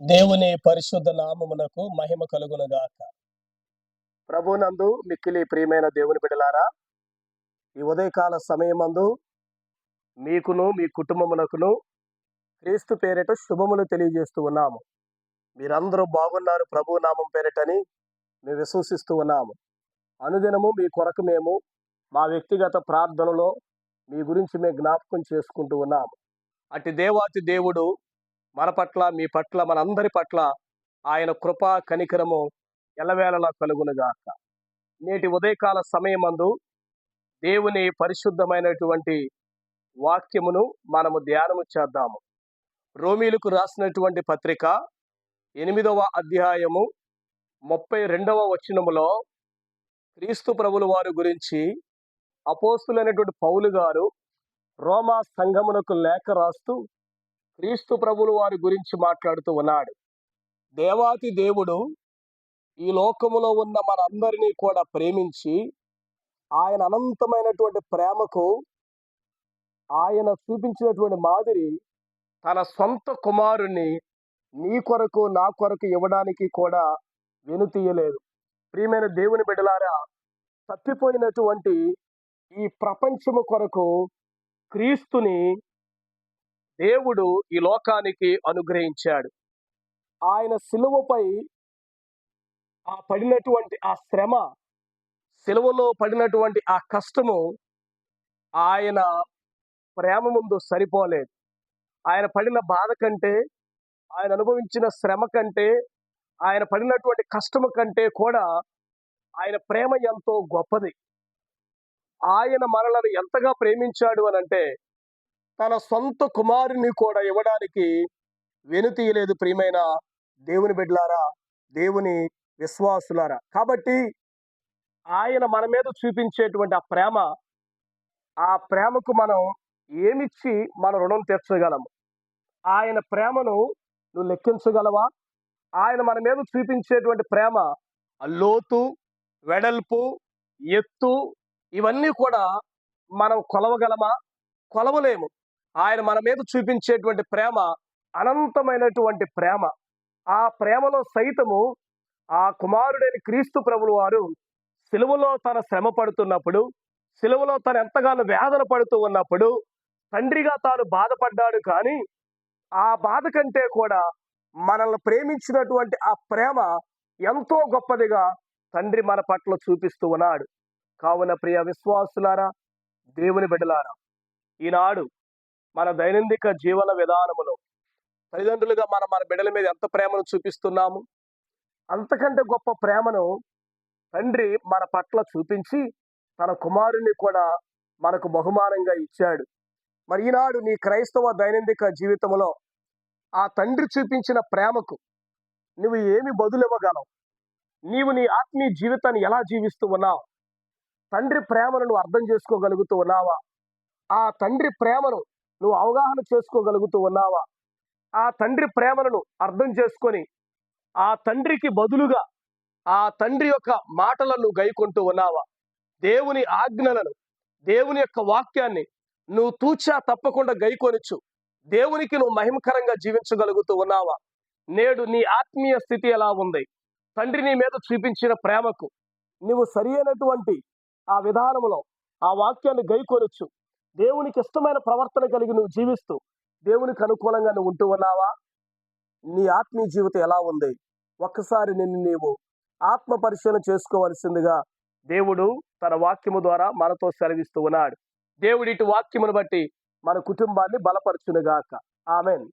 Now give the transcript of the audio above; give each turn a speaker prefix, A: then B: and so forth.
A: దేవుని పరిశుద్ధ నామమునకు మహిమ కలుగునుగాక. ప్రభునందు మిక్కిలి ప్రియమైన దేవుని బిడలారా ఈ ఉదయకాల సమయమందు మీకును మీ కుటుంబమునకును క్రీస్తు పేరిట శుభములు తెలియజేస్తూ ఉన్నాము. మీరందరూ బాగున్నారు ప్రభు నామం పేరిటని మేము విశ్వసిస్తూ ఉన్నాము. అనుదినము మీ కొరకు మేము మా వ్యక్తిగత ప్రార్థనలో మీ గురించి మేము జ్ఞాపకం చేసుకుంటూ ఉన్నాము. అటు దేవాతి దేవుడు మన పట్ల మీ పట్ల మనందరి పట్ల ఆయన కృప కనికరము ఎలవేళలా కలుగునుగాక. నేటి ఉదయకాల సమయమందు దేవుని పరిశుద్ధమైనటువంటి వాక్యమును మనము ధ్యానము చేద్దాము. రోమీలకు రాసినటువంటి పత్రిక ఎనిమిదవ అధ్యాయము ముప్పై రెండవ వచనములో క్రీస్తు ప్రభుల వారి గురించి అపోస్తులైనటువంటి పౌలు గారు రోమా సంఘమునకు లేఖ రాస్తూ క్రీస్తు ప్రభులు వారి గురించి మాట్లాడుతూ ఉన్నాడు. దేవాతి దేవుడు ఈ లోకములో ఉన్న మనందరినీ కూడా ప్రేమించి ఆయన అనంతమైనటువంటి ప్రేమకు ఆయన చూపించినటువంటి మాదిరి తన సొంత కుమారుణ్ణి నీ కొరకు నా కొరకు ఇవ్వడానికి కూడా వెనుతీయలేదు. ప్రియమైన దేవుని బిడ్డలారా తప్పిపోయినటువంటి ఈ ప్రపంచము కొరకు క్రీస్తుని దేవుడు ఈ లోకానికి అనుగ్రహించాడు. ఆయన సిలువపై ఆ పడినటువంటి ఆ శ్రమ సిలువలో పడినటువంటి ఆ కష్టము ఆయన ప్రేమ ముందు సరిపోలేదు. ఆయన పడిన బాధ కంటే ఆయన అనుభవించిన శ్రమ కంటే ఆయన పడినటువంటి కష్టము కంటే కూడా ఆయన ప్రేమ ఎంతో గొప్పది. ఆయన మనలను ఎంతగా ప్రేమించాడు అని అంటే తన సొంత కుమారుని కూడా ఇవ్వడానికి వెనుతీయలేదు ప్రియమైన దేవుని బిడ్డలారా దేవుని విశ్వాసులారా. కాబట్టి ఆయన మన మీద చూపించేటువంటి ఆ ప్రేమ ఆ ప్రేమకు మనం ఏమిచ్చి మన రుణం తీర్చగలము? ఆయన ప్రేమను నువ్వు లెక్కించగలవా? ఆయన మన మీద చూపించేటువంటి ప్రేమ లోతు వెడల్పు ఎత్తు ఇవన్నీ కూడా మనం కొలవగలమా? కొలవలేము. ఆయన మన మీద చూపించేటువంటి ప్రేమ అనంతమైనటువంటి ప్రేమ. ఆ ప్రేమలో సైతము ఆ కుమారుడైన క్రీస్తు ప్రభులు వారు సిలువలో తన శ్రమ పడుతున్నప్పుడు సిలువలో తను ఎంతగానో వేదన పడుతూ ఉన్నప్పుడు తండ్రిగా తాను బాధపడ్డాడు కానీ ఆ బాధ కంటే కూడా మనల్ని ప్రేమించినటువంటి ఆ ప్రేమ ఎంతో గొప్పదిగా తండ్రి మన పట్ల చూపిస్తూ ఉన్నాడు. కావున ప్రియ విశ్వాసులారా దేవుని బిడ్డలారా ఈనాడు మన దైనందిక జీవన విధానములో తల్లిదండ్రులుగా మనం మన బిడ్డల మీద ఎంత ప్రేమను చూపిస్తున్నాము? అంతకంటే గొప్ప ప్రేమను తండ్రి మన పట్ల చూపించి తన కుమారుని కూడా మనకు బహుమానంగా ఇచ్చాడు. మరి ఈనాడు నీ క్రైస్తవ దైనందిక జీవితంలో ఆ తండ్రి చూపించిన ప్రేమకు నువ్వు ఏమి బదులివ్వగలవు? నీవు నీ ఆత్మీయ జీవితాన్ని ఎలా జీవిస్తూ ఉన్నావు? తండ్రి ప్రేమను నువ్వు అర్థం చేసుకోగలుగుతూ ఉన్నావా? ఆ తండ్రి ప్రేమను నువ్వు అవగాహన చేసుకోగలుగుతూ ఉన్నావా? ఆ తండ్రి ప్రేమలను అర్థం చేసుకొని ఆ తండ్రికి బదులుగా ఆ తండ్రి యొక్క మాటలను గైకొంటూ ఉన్నావా? దేవుని ఆజ్ఞలను దేవుని యొక్క వాక్యాన్ని నువ్వు తూచా తప్పకుండా గైకొనొచ్చు. దేవునికి నువ్వు మహిమకరంగా జీవించగలుగుతూ ఉన్నావా? నేడు నీ ఆత్మీయ స్థితి ఎలా ఉంది? తండ్రి నీ మీద చూపించిన ప్రేమకు నువ్వు సరి అయినటువంటి ఆ విధానములో ఆ వాక్యాన్ని గైకొనొచ్చు. దేవునికి ఇష్టమైన ప్రవర్తన కలిగి నువ్వు జీవిస్తూ దేవునికి అనుకూలంగా నువ్వు ఉంటూ ఉన్నావా? నీ ఆత్మీయ జీవితం ఎలా ఉంది? ఒక్కసారి నిన్ను నీవు ఆత్మ పరిశీలన చేసుకోవలసిందిగా దేవుడు తన వాక్యము ద్వారా మనతో సెలవిస్తూ ఉన్నాడు. దేవుడి ఇటు వాక్యమును బట్టి మన కుటుంబాన్ని బలపరచునుగాక. ఆమెన్.